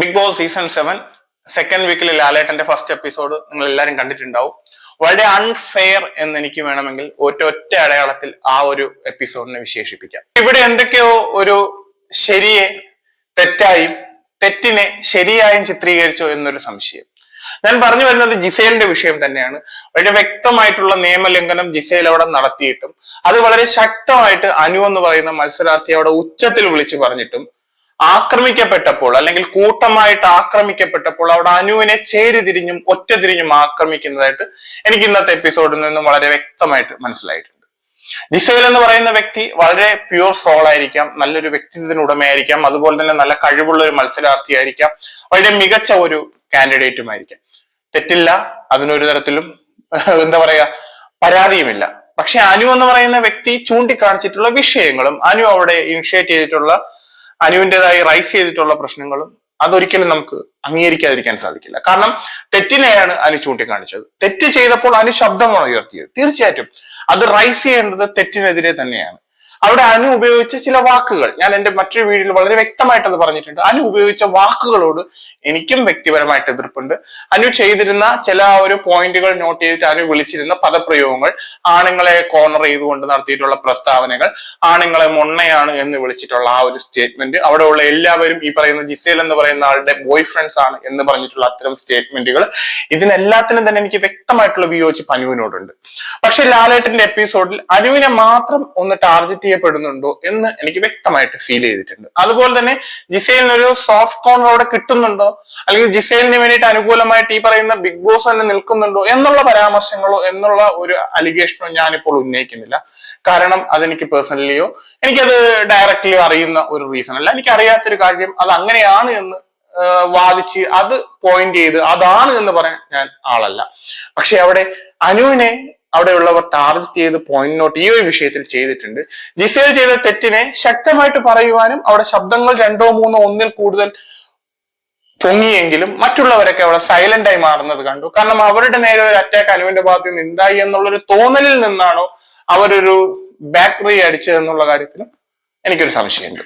Big Boss season seven second വീക്കിൽ ലാലേട്ടന്റെ first episode നിങ്ങൾ എല്ലാവരും കണ്ടിട്ടുണ്ടാവും. വളരെ അൺഫെയർ എന്ന് എനിക്ക് വേണമെങ്കിൽ ഒറ്റ അടയാളത്തിൽ ആ ഒരു എപ്പിസോഡിനെ വിശേഷിപ്പിക്കാം. ഇവിടെ എന്തൊക്കെയോ ഒരു ശരിയെ തെറ്റായും തെറ്റിനെ ശരിയായും ചിത്രീകരിച്ചോ എന്നൊരു സംശയം. ഞാൻ പറഞ്ഞു വരുന്നത് ജിസേലിന്റെ വിഷയം തന്നെയാണ്. വളരെ വ്യക്തമായിട്ടുള്ള നിയമലംഘനം ജിസേൽ അവിടെ നടത്തിയിട്ടും അത് വളരെ ശക്തമായിട്ട് അനു എന്ന് പറയുന്ന മത്സരാർത്ഥി അവിടെ ഉച്ചത്തിൽ വിളിച്ചു പറഞ്ഞിട്ടും ആക്രമിക്കപ്പെട്ടപ്പോൾ അല്ലെങ്കിൽ കൂട്ടമായിട്ട് ആക്രമിക്കപ്പെട്ടപ്പോൾ അവിടെ അനുവിനെ ചേരി തിരിഞ്ഞും ഒറ്റ തിരിഞ്ഞും ആക്രമിക്കുന്നതായിട്ട് എനിക്ക് ഇന്നത്തെ എപ്പിസോഡിൽ നിന്നും വളരെ വ്യക്തമായിട്ട് മനസ്സിലായിട്ടുണ്ട്. ജിസൈൽ എന്ന് പറയുന്ന വ്യക്തി വളരെ പ്യൂർ സോൾ ആയിരിക്കാം നല്ലൊരു വ്യക്തിത്വത്തിന് ഉടമയായിരിക്കാം അതുപോലെ തന്നെ നല്ല കഴിവുള്ള ഒരു മത്സരാർത്ഥിയായിരിക്കാം വളരെ മികച്ച ഒരു കാൻഡിഡേറ്റും ആയിരിക്കാം. തെറ്റില്ല അതിനൊരു തരത്തിലും എന്താ പറയാ പരാതിയുമില്ല. പക്ഷെ അനു എന്ന് പറയുന്ന വ്യക്തി ചൂണ്ടിക്കാണിച്ചിട്ടുള്ള വിഷയങ്ങളും അനു അവിടെ ഇനിഷ്യേറ്റ് ചെയ്തിട്ടുള്ള അനുവിന്റെതായി റൈസ് ചെയ്തിട്ടുള്ള പ്രശ്നങ്ങളും അതൊരിക്കലും നമുക്ക് അംഗീകരിക്കാതിരിക്കാൻ സാധിക്കില്ല. കാരണം തെറ്റിനെയാണ് അനു ചൂണ്ടിക്കാണിച്ചത്. തെറ്റ് ചെയ്തപ്പോൾ അനു ശബ്ദമാണ് ഉയർത്തിയത്. തീർച്ചയായിട്ടും അത് റൈസ് ചെയ്യേണ്ടത് തെറ്റിനെതിരെ തന്നെയാണ്. അവിടെ അനു ഉപയോഗിച്ച ചില വാക്കുകൾ. ഞാൻ എന്റെ മറ്റൊരു വീഡിയോയിൽ വളരെ വ്യക്തമായിട്ട് അത് പറഞ്ഞിട്ടുണ്ട്. അനു ഉപയോഗിച്ച വാക്കുകളോട് എനിക്കും വ്യക്തിപരമായിട്ട് എതിർപ്പുണ്ട്. അനു ചെയ്തിരുന്ന ചില ഒരു പോയിന്റുകൾ നോട്ട് ചെയ്തിട്ട് അനു വിളിച്ചിരുന്ന പദപ്രയോഗങ്ങൾ ആണുങ്ങളെ കോർണർ ചെയ്തുകൊണ്ട് നടത്തിയിട്ടുള്ള പ്രസ്താവനകൾ ആണുങ്ങളെ മൊണ്ണയാണ് എന്ന് വിളിച്ചിട്ടുള്ള ആ ഒരു സ്റ്റേറ്റ്മെന്റ് അവിടെയുള്ള എല്ലാവരും ഈ പറയുന്ന ജിസേൽ എന്ന് പറയുന്ന ആളുടെ ബോയ് ഫ്രണ്ട്സ് ആണ് എന്ന് പറഞ്ഞിട്ടുള്ള അത്തരം സ്റ്റേറ്റ്മെന്റുകൾ ഇതിനെല്ലാത്തിനും തന്നെ എനിക്ക് വ്യക്തമായിട്ടുള്ള വിയോജിപ്പ് അനുവിനോടുണ്ട്. പക്ഷെ ലാലേട്ടന്റെ എപ്പിസോഡിൽ അനുവിനെ മാത്രം ഒന്ന് ടാർഗറ്റ് ചെയ്യപ്പെടുന്നുണ്ടോ എന്ന് എനിക്ക് വ്യക്തമായിട്ട് ഫീൽ ചെയ്തിട്ടുണ്ട്. അതുപോലെ തന്നെ ജിസൈലിന് ഒരു സോഫ്റ്റ് കോർണർ അവിടെ കിട്ടുന്നുണ്ടോ? അല്ലെങ്കിൽ ജിസൈലിന് വേണ്ടിയിട്ട് അനുകൂലമായിട്ട് ഈ പറയുന്ന ബിഗ് ബോസ് തന്നെ നിൽക്കുന്നുണ്ടോ എന്നുള്ള പരാമർശങ്ങളോ എന്നുള്ള ഒരു അലിഗേഷനോ ഞാനിപ്പോൾ ഉന്നയിക്കുന്നില്ല. കാരണം അതെനിക്ക് പേഴ്സണലിയോ എനിക്കത് ഡയറക്റ്റ്ലി അറിയുന്ന ഒരു റീസൺ അല്ല. എനിക്ക് അറിയാത്തൊരു കാര്യം അത് അങ്ങനെയാണ് എന്ന് വാദിച്ച് അത് പോയിന്റ് ചെയ്ത് അതാണ് എന്ന് പറയാൻ ഞാൻ ആളല്ല. പക്ഷെ അവിടെ അനുവിനെ അവിടെയുള്ളവർ ടാർഗറ്റ് ചെയ്ത് പോയിന്റ് നോട്ട് ഈ ഒരു വിഷയത്തിൽ ചെയ്തിട്ടുണ്ട്. ജിസേൽ ചെയ്ത തെറ്റിനെ ശക്തമായിട്ട് പറയുവാനും അവിടെ ശബ്ദങ്ങൾ രണ്ടോ മൂന്നോ ഒന്നിൽ കൂടുതൽ പൊങ്ങിയെങ്കിലും മറ്റുള്ളവരൊക്കെ അവിടെ സൈലന്റ് ആയി മാറുന്നത് കണ്ടു. കാരണം അവരുടെ നേരെ ഒരു അറ്റാക്ക് അനുവിന്റെ ഭാഗത്ത് നിന്ന് ഉണ്ടായി എന്നുള്ളൊരു തോന്നലിൽ നിന്നാണോ അവരൊരു ബാറ്ററി അടിച്ചതെന്നുള്ള കാര്യത്തിൽ എനിക്കൊരു സംശയമുണ്ട്.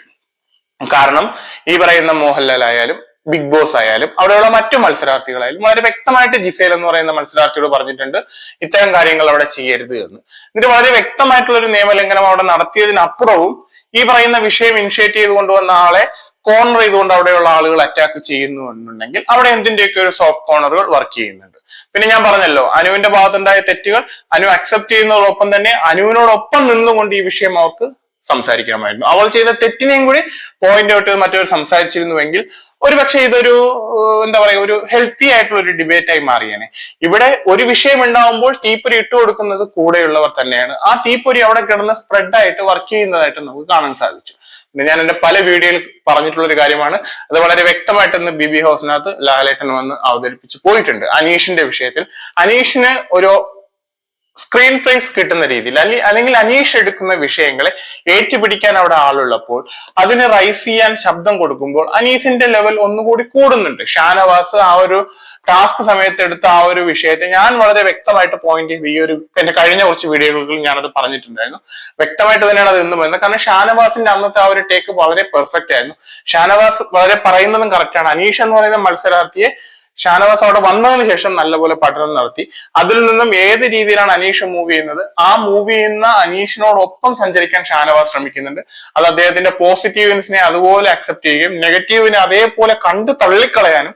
കാരണം ഈ പറയുന്ന മോഹൻലാൽ ആയാലും ബിഗ് ബോസ് ആയാലും അവിടെയുള്ള മറ്റു മത്സരാർത്ഥികളായാലും വളരെ വ്യക്തമായിട്ട് ജിസേൽ എന്ന് പറയുന്ന മത്സരാർത്ഥിയോട് പറഞ്ഞിട്ടുണ്ട് ഇത്തരം കാര്യങ്ങൾ അവിടെ ചെയ്യരുത് എന്ന്. എന്നിട്ട് വളരെ വ്യക്തമായിട്ടുള്ള ഒരു നിയമലംഘനം അവിടെ നടത്തിയതിനപ്പുറവും ഈ പറയുന്ന വിഷയം ഇനിഷ്യേറ്റ് ചെയ്ത് കൊണ്ടുവന്ന ആളെ കോർണർ ചെയ്തുകൊണ്ട് അവിടെയുള്ള ആളുകൾ അറ്റാക്ക് ചെയ്യുന്നു എന്നുണ്ടെങ്കിൽ അവിടെ എന്തിന്റെയൊക്കെ ഒരു സോഫ്റ്റ് കോർണറുകൾ വർക്ക് ചെയ്യുന്നുണ്ട്. പിന്നെ ഞാൻ പറഞ്ഞല്ലോ അനുവിന്റെ ഭാഗത്തുണ്ടായ തെറ്റുകൾ അനു അക്സെപ്റ്റ് ചെയ്യുന്നതോടൊപ്പം തന്നെ അനുവിനോടൊപ്പം നിന്നുകൊണ്ട് ഈ വിഷയം അവർക്ക് സംസാരിക്കാമായിരുന്നു. അവൾ ചെയ്ത തെറ്റിനെയും കൂടി പോയിന്റ് ഔട്ട് മറ്റൊരു സംസാരിച്ചിരുന്നുവെങ്കിൽ ഒരുപക്ഷെ ഇതൊരു എന്താ പറയുക ഒരു ഹെൽത്തി ആയിട്ടുള്ള ഒരു ഡിബേറ്റായി മാറിയേനെ. ഇവിടെ ഒരു വിഷയം ഉണ്ടാവുമ്പോൾ തീപ്പൊരി ഇട്ടു കൊടുക്കുന്നത് കൂടെയുള്ളവർ തന്നെയാണ്. ആ തീപ്പൊരി അവിടെ കിടന്ന് സ്പ്രെഡായിട്ട് വർക്ക് ചെയ്യുന്നതായിട്ട് നമുക്ക് കാണാൻ സാധിച്ചു. ഞാൻ എന്റെ പല വീഡിയോയിൽ പറഞ്ഞിട്ടുള്ള ഒരു കാര്യമാണ്. അത് വളരെ വ്യക്തമായിട്ട് ഇന്ന് ബി ബി ഹൗസിനകത്ത് ലാലേട്ടൻ വന്ന് അവതരിപ്പിച്ച് പോയിട്ടുണ്ട് അനീഷിന്റെ വിഷയത്തിൽ. അനീഷിന് ഒരു സ്ക്രീൻ പ്രൈസ് കിട്ടുന്ന രീതിയിൽ അല്ലെ അല്ലെങ്കിൽ അനീഷ് എടുക്കുന്ന വിഷയങ്ങളെ ഏറ്റുപിടിക്കാൻ അവിടെ ആളുള്ളപ്പോൾ അതിന് റൈസ് ചെയ്യാൻ ശബ്ദം കൊടുക്കുമ്പോൾ അനീസിന്റെ ലെവൽ ഒന്നുകൂടി കൂടുന്നുണ്ട്. ഷാനവാസ് ആ ഒരു ടാസ്ക് സമയത്ത് എടുത്ത ആ ഒരു വിഷയത്തെ ഞാൻ വളരെ വ്യക്തമായിട്ട് പോയിന്റ് ചെയ്ത് ഈ ഒരു എന്റെ കഴിഞ്ഞ കുറച്ച് വീഡിയോകളിൽ ഞാനത് പറഞ്ഞിട്ടുണ്ടായിരുന്നു. വ്യക്തമായിട്ട് തന്നെയാണ് അത് എന്നും വരുന്നത്. കാരണം ഷാനവാസിന്റെ അന്നത്തെ ആ ഒരു ടേക്ക് വളരെ പെർഫെക്റ്റ് ആയിരുന്നു. ഷാനവാസ് വളരെ പറയുന്നതും കറക്റ്റാണ് അനീഷ് എന്ന് പറയുന്ന മത്സരാർത്ഥിയെ ഷാനവാസ് അവിടെ വന്നതിന് ശേഷം നല്ലപോലെ പഠനം നടത്തി. അതിൽ നിന്നും ഏത് രീതിയിലാണ് അനീഷ് മൂവ് ചെയ്യുന്നത്? ആ മൂവ് ചെയ്യുന്ന അനീഷിനോടൊപ്പം സഞ്ചരിക്കാൻ ഷാനവാസ് ശ്രമിക്കുന്നുണ്ട്. അത് അദ്ദേഹത്തിന്റെ പോസിറ്റീവ്നെസിനെ അതുപോലെ അക്സെപ്റ്റ് ചെയ്യുകയും നെഗറ്റീവിനെ അതേപോലെ കണ്ടു തള്ളിക്കളയാനും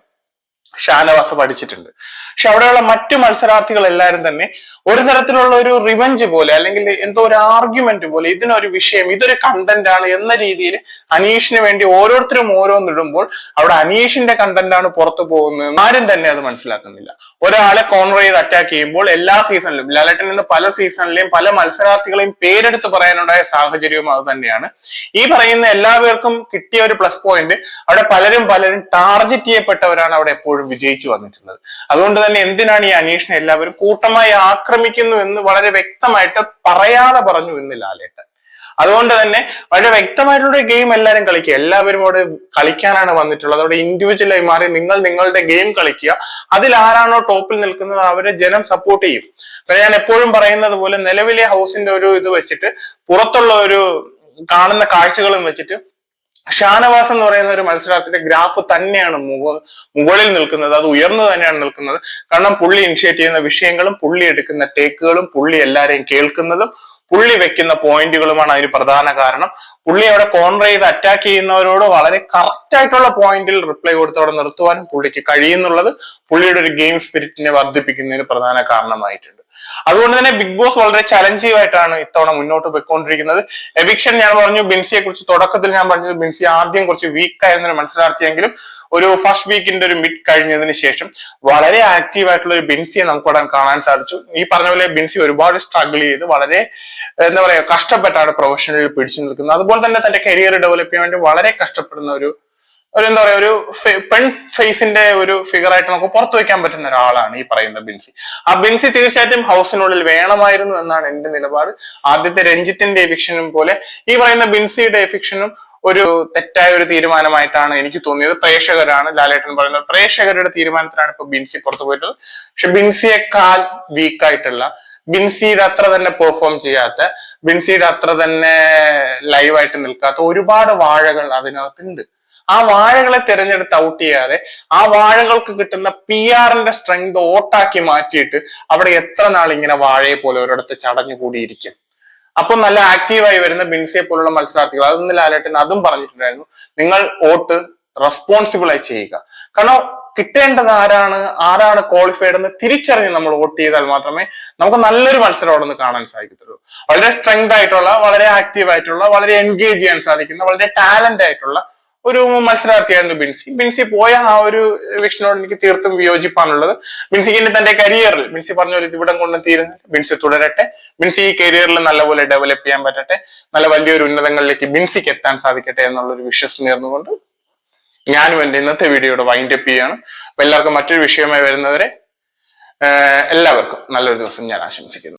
ഷാനവാസ് പഠിച്ചിട്ടുണ്ട്. പക്ഷെ അവിടെയുള്ള മറ്റു മത്സരാർത്ഥികൾ എല്ലാവരും തന്നെ ഒരു തരത്തിലുള്ള ഒരു റിവഞ്ച് പോലെ അല്ലെങ്കിൽ എന്തോ ഒരു ആർഗ്യുമെന്റ് പോലെ ഇതിനൊരു വിഷയം ഇതൊരു കണ്ടന്റ് ആണ് എന്ന രീതിയിൽ അനീഷിന് വേണ്ടി ഓരോരുത്തരും ഓരോന്നിടുമ്പോൾ അവിടെ അനീഷിന്റെ കണ്ടന്റ് ആണ് പുറത്തു പോകുന്നത്. ആരും തന്നെ അത് മനസ്സിലാക്കുന്നില്ല. ഒരാളെ കോർണർ ചെയ്ത് അറ്റാക്ക് ചെയ്യുമ്പോൾ എല്ലാ സീസണിലും ലാലേട്ടൻ നിന്ന് പല സീസണിലെയും പല മത്സരാർത്ഥികളെയും പേരെടുത്ത് പറയാനുണ്ടായ സാഹചര്യവും അത് തന്നെയാണ്. ഈ പറയുന്ന എല്ലാവർക്കും കിട്ടിയ ഒരു പ്ലസ് പോയിന്റ് അവിടെ പലരും പലരും ടാർജറ്റ് ചെയ്യപ്പെട്ടവരാണ് അവിടെ എപ്പോഴും വിജയിച്ചു വന്നിട്ടുള്ളത്. അതുകൊണ്ട് തന്നെ എന്തിനാണ് ഈ അനീഷിനെ എല്ലാവരും കൂട്ടമായി ആക്രമിക്കുന്നു എന്ന് വളരെ വ്യക്തമായിട്ട് പറയാതെ പറഞ്ഞു ഇന്ന് ലാലേട്ടൻ. അതുകൊണ്ട് തന്നെ വളരെ വ്യക്തമായിട്ടുള്ള ഗെയിം എല്ലാവരും കളിക്കുക. എല്ലാവരും അവിടെ കളിക്കാനാണ് വന്നിട്ടുള്ളത്. അവിടെ ഇൻഡിവിജ്വലായി മാറി നിങ്ങൾ നിങ്ങളുടെ ഗെയിം കളിക്കുക. അതിൽ ആരാണോ ടോപ്പിൽ നിൽക്കുന്നത് അവരെ ജനം സപ്പോർട്ട് ചെയ്യും. അപ്പൊ ഞാൻ എപ്പോഴും പറയുന്നത് പോലെ നിലവിലെ ഹൗസിന്റെ ഒരു ഇത് വെച്ചിട്ട് പുറത്തുള്ള ഒരു കാണുന്ന കാഴ്ചകളും വെച്ചിട്ട് ഷാനവാസ് എന്ന് പറയുന്ന ഒരു മത്സരാർത്ഥിയുടെ ഗ്രാഫ് തന്നെയാണ് മുക- മുകളിൽ നിൽക്കുന്നത്. അത് ഉയർന്നു തന്നെയാണ് നിൽക്കുന്നത്. കാരണം പുള്ളി ഇനിഷ്യേറ്റ് ചെയ്യുന്ന വിഷയങ്ങളും പുള്ളി എടുക്കുന്ന ടേക്കുകളും പുള്ളി എല്ലാരെയും കേൾക്കുന്നതും പുള്ളി വെക്കുന്ന പോയിന്റുകളുമാണ് അതിന് പ്രധാന കാരണം. പുള്ളി അവിടെ കോർണർ ചെയ്ത് അറ്റാക്ക് ചെയ്യുന്നവരോട് വളരെ കറക്റ്റ് ആയിട്ടുള്ള പോയിന്റിൽ റിപ്ലൈ കൊടുത്ത് അവിടെ നിർത്തുവാനും പുള്ളിക്ക് കഴിയുന്നുള്ളത് പുള്ളിയുടെ ഒരു ഗെയിം സ്പിരിറ്റിനെ വർദ്ധിപ്പിക്കുന്നതിന് പ്രധാന കാരണമായിട്ടുണ്ട്. അതുകൊണ്ട് തന്നെ ബിഗ് ബോസ് വളരെ ചലഞ്ചീവ് ആയിട്ടാണ് ഇത്തവണ മുന്നോട്ട് പോയിക്കൊണ്ടിരിക്കുന്നത്. എവിക്ഷൻ ഞാൻ പറഞ്ഞു ബിൻസിയെ കുറിച്ച് തുടക്കത്തിൽ ഞാൻ പറഞ്ഞത് ബിൻസി ആദ്യം കുറച്ച് വീക്ക് ആയിരുന്നു മനസ്സിലാക്കിയെങ്കിലും ഒരു ഫസ്റ്റ് വീക്കിന്റെ ഒരു മിഡ് കഴിഞ്ഞതിന് ശേഷം വളരെ ആക്റ്റീവ് ആയിട്ടുള്ള ഒരു ബിൻസിയെ നമുക്ക് അവിടെ കാണാൻ സാധിച്ചു. ഈ പറഞ്ഞ പോലെ ബിൻസി ഒരുപാട് സ്ട്രഗിൾ ചെയ്ത് വളരെ എന്താ പറയുക കഷ്ടപ്പെട്ടാണ് പ്രൊഫഷണലിൽ പിടിച്ചു നിൽക്കുന്നത്. അതുപോലെ തന്നെ തന്റെ കരിയർ ഡെവലപ്പ് ചെയ്യാൻ വേണ്ടി വളരെ കഷ്ടപ്പെടുന്ന ഒരു ഒരു എന്താ പറയാ ഒരു പെൺ ഫേസിന്റെ ഒരു ഫിഗർ ആയിട്ട് നമുക്ക് പുറത്തു വെക്കാൻ പറ്റുന്ന ഒരാളാണ് ഈ പറയുന്ന ബിൻസി. ആ ബിൻസി തീർച്ചയായിട്ടും ഹൗസിനുള്ളിൽ വേണമായിരുന്നു എന്നാണ് എന്റെ നിലപാട്. ആദ്യത്തെ രഞ്ജിത്തിന്റെ എഫിക്ഷനും പോലെ ഈ പറയുന്ന ബിൻസിയുടെ എഫിക്ഷനും ഒരു തെറ്റായ ഒരു തീരുമാനമായിട്ടാണ് എനിക്ക് തോന്നിയത്. പ്രേക്ഷകരാണ് ലാലേട്ടൻ പറയുന്നത് പ്രേക്ഷകരുടെ തീരുമാനത്തിലാണ് ഇപ്പൊ ബിൻസി പുറത്തു പോയിട്ടുള്ളത്. പക്ഷെ ബിൻസിയെക്കാൾ വീക്കായിട്ടുള്ള ബിൻസിയുടെ അത്ര തന്നെ പെർഫോം ചെയ്യാത്ത ബിൻസിയുടെ അത്ര തന്നെ ലൈവായിട്ട് നിൽക്കാത്ത ഒരുപാട് വാഴകൾ അതിനകത്തുണ്ട്. ആ വാഴകളെ തിരഞ്ഞെടുത്ത് ഔട്ട് ചെയ്യാതെ ആ വാഴകൾക്ക് കിട്ടുന്ന പി ആറിന്റെ സ്ട്രെങ്ത് ഓട്ടാക്കി മാറ്റിയിട്ട് അവിടെ എത്ര നാൾ ഇങ്ങനെ വാഴയെ പോലെ ഒരിടത്ത് ചടഞ്ഞു കൂടിയിരിക്കും അപ്പൊ നല്ല ആക്റ്റീവായി വരുന്ന ബിൻസിയെ പോലുള്ള മത്സരാർത്ഥികൾ അതൊന്ന് ലാലേട്ടൻ അതും പറഞ്ഞിട്ടുണ്ടായിരുന്നു. നിങ്ങൾ വോട്ട് റെസ്പോൺസിബിൾ ആയി ചെയ്യുക. കാരണം കിട്ടേണ്ടത് ആരാണ് ആരാണ് ക്വാളിഫൈഡ് എന്ന് തിരിച്ചറിഞ്ഞ് നമ്മൾ വോട്ട് ചെയ്താൽ മാത്രമേ നമുക്ക് നല്ലൊരു മത്സരം അവിടെ നിന്ന് കാണാൻ സാധിക്കത്തുള്ളൂ. വളരെ സ്ട്രെങ്ത് ആയിട്ടുള്ള വളരെ ആക്റ്റീവ് ആയിട്ടുള്ള വളരെ എൻഗേജ് ചെയ്യാൻ സാധിക്കുന്ന വളരെ ടാലന്റ് ആയിട്ടുള്ള ഒരു മത്സരാർത്ഥിയായിരുന്നു ബിൻസി. ബിൻസി പോയ ആ ഒരു വിഷനോട് എനിക്ക് തീർത്തും വിയോജിപ്പാണുള്ളത്. ബിൻസിക്ക് ഇനി തന്റെ കരിയറിൽ ബിൻസി പറഞ്ഞ ഒരു ഇവിടം കൊണ്ട് തീരുന്നു. ബിൻസി തുടരട്ടെ. ബിൻസി ഈ കരിയറിൽ നല്ലപോലെ ഡെവലപ്പ് ചെയ്യാൻ പറ്റട്ടെ. നല്ല വലിയൊരു ഉന്നതങ്ങളിലേക്ക് ബിൻസിക്ക് എത്താൻ സാധിക്കട്ടെ എന്നുള്ളൊരു വിഷസ് നേർന്നുകൊണ്ട് ഞാനും എന്റെ ഇന്നത്തെ വീഡിയോയുടെ വൈൻഡ് അപ്പ് എല്ലാവർക്കും മറ്റൊരു വിഷയമായി വരുന്നവരെ എല്ലാവർക്കും നല്ലൊരു ദിവസം ഞാൻ ആശംസിക്കുന്നു.